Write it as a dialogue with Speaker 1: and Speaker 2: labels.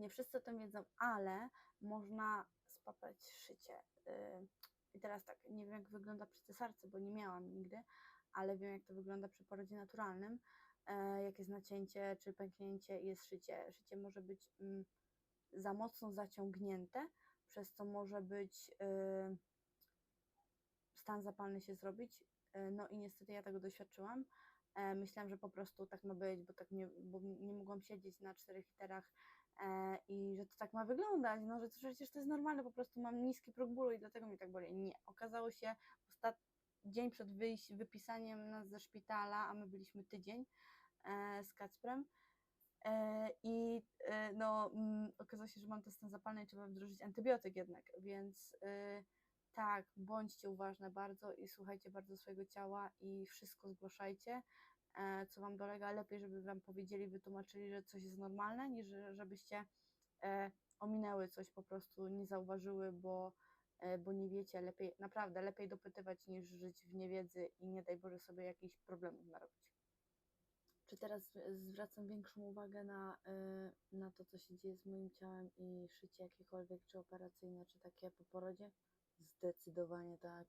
Speaker 1: Nie wszyscy o tym wiedzą, ale można spaprać szycie. Y, I teraz tak, nie wiem jak wygląda przy cesarce, bo nie miałam nigdy, ale wiem jak to wygląda przy porodzie naturalnym. E, Jak jest nacięcie czy pęknięcie jest szycie. Szycie może być mm, za mocno zaciągnięte, przez co może być y, stan zapalny się zrobić. Y, No i niestety ja tego doświadczyłam. E, Myślałam, że po prostu tak ma być, bo tak nie, bo nie mogłam siedzieć na czterech literach e, i że to tak ma wyglądać, no że to przecież to jest normalne, po prostu mam niski próg bólu i dlatego mi tak boli. Nie, okazało się ostat... dzień przed wyjś... wypisaniem nas ze szpitala, a my byliśmy tydzień e, z Kacprem e, i e, no mm, okazało się, że mam ten stan zapalny i trzeba wdrożyć antybiotyk jednak, więc e, tak, bądźcie uważne bardzo i słuchajcie bardzo swojego ciała i wszystko zgłaszajcie, e, co Wam dolega. Lepiej, żeby Wam powiedzieli, wytłumaczyli, że coś jest normalne, niż że- żebyście e, ominęły coś, po prostu nie zauważyły, bo, e, bo nie wiecie. Lepiej, naprawdę, lepiej dopytywać niż żyć w niewiedzy i nie daj Boże sobie jakichś problemów narobić. Czy teraz zwracam większą uwagę na, na to, co się dzieje z moim ciałem i szycie jakiekolwiek, czy operacyjne, czy takie po porodzie? Zdecydowanie tak.